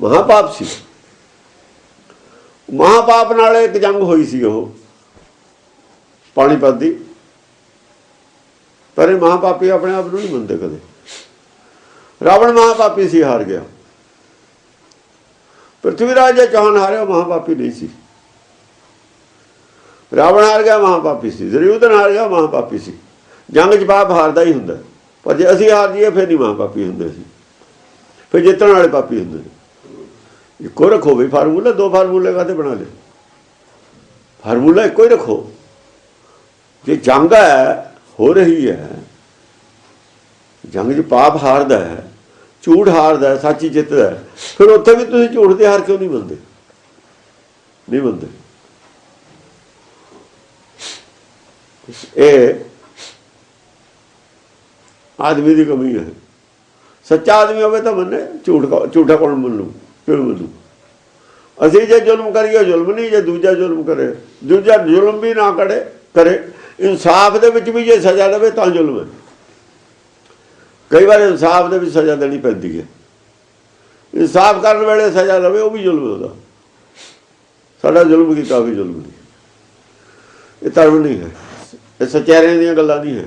ਮਹਾਪਾਪ ਸੀ। ਮਹਾਪਾਪ ਨਾਲ ਇੱਕ ਜੰਗ ਹੋਈ ਸੀ ਉਹ। ਪਾਣੀਪਤ ਦੀ ਪਰ ਇਹ ਮਹਾਪਾਪੀ ਆਪਣੇ ਆਪ ਨੂੰ ਨਹੀਂ ਮੰਨਦੇ ਕਦੇ। ਰਾਵਣ ਮਹਾਪਾਪੀ ਸੀ, ਹਾਰ ਗਿਆ। ਪ੍ਰਥਵੀ ਰਾਜ ਜੇ ਚੌਹਾਨ ਹਾਰਿਆ, ਉਹ ਮਹਾਪਾਪੀ ਨਹੀਂ ਸੀ। ਰਾਵਣ ਹਾਰ ਗਿਆ, ਮਹਾਪਾਪੀ ਸੀ। ਜ਼ਰੂਦਨ ਹਾਰ ਗਿਆ ਮਹਾਪਾਪੀ ਸੀ। ਜੰਗ 'ਚ ਪਾਪ ਹਾਰਦਾ ਹੀ ਹੁੰਦਾ। ਪਰ ਜੇ ਅਸੀਂ ਹਾਰ ਜਾਈਏ, ਫਿਰ ਨਹੀਂ ਮਹਾਪਾਪੀ ਹੁੰਦੇ ਸੀ। ਫਿਰ ਜਿੱਤਣ ਵਾਲੇ ਪਾਪੀ ਹੁੰਦੇ ਨੇ ਇੱਕੋ ਰੱਖੋ ਵੀ ਫਾਰਮੂਲਾ, ਦੋ ਫਾਰਮੂਲੇ ਕਾਤੇ ਬਣਾ ਲਏ? ਫਾਰਮੂਲਾ ਇੱਕੋ ਹੀ ਰੱਖੋ। ਜੇ ਜੰਗ ਹੈ, ਹੋ ਰਹੀ ਹੈ, ਜੰਗ 'ਚ ਪਾਪ ਹਾਰਦਾ ਹੈ, ਝੂਠ ਹਾਰਦਾ ਸੱਚ ਜਿੱਤਦਾ ਫਿਰ ਉੱਥੇ ਵੀ ਤੁਸੀਂ ਝੂਠ ਤੇ ਹਾਰ ਕਿਉਂ ਨਹੀਂ ਮੰਨਦੇ? ਨਹੀਂ ਮੰਨਦੇ। ਇਹ ਆਦਮੀ ਦੀ ਕਮੀ ਹੈ। ਸੱਚਾ ਆਦਮੀ ਹੋਵੇ ਤਾਂ ਮੰਨੇ, ਝੂਠ ਕੌ- ਝੂਠਾ ਕੌਣ ਮੰਨੂ ਜ਼ੁਲਮ ਮੰਨੂ ਅਸੀਂ ਜੇ ਜ਼ੁਲਮ ਕਰੀਏ, ਜ਼ੁਲਮ ਨਹੀਂ, ਜੇ ਦੂਜਾ ਜ਼ੁਲਮ ਕਰੇ। ਦੂਜਾ ਜ਼ੁਲਮ ਵੀ ਨਾ ਕਰੇ ਕਰੇ। ਇਨਸਾਫ ਦੇ ਵਿੱਚ ਵੀ ਜੇ ਸਜ਼ਾ ਦੇਵੇ, ਤਾਂ ਜ਼ੁਲਮ ਹੈ। ਕਈ ਵਾਰ ਇਨਸਾਫ ਦੇ ਵਿੱਚ ਸਜ਼ਾ ਦੇਣੀ ਪੈਂਦੀ ਹੈ। ਇਨਸਾਫ ਕਰਨ ਵੇਲੇ ਸਜ਼ਾ ਲਵੇ ਉਹ ਵੀ ਜ਼ੁਲਮ ਹੁੰਦਾ ਸਾਡਾ ਜ਼ੁਲਮ ਕੀਤਾ ਵੀ ਜ਼ੁਲਮ ਨਹੀਂ। ਇਹ ਧਰਮ ਨਹੀਂ ਹੈ। ਇਹ ਸਚਿਆਰਿਆਂ ਦੀਆਂ ਗੱਲਾਂ ਨਹੀਂ ਹੈ।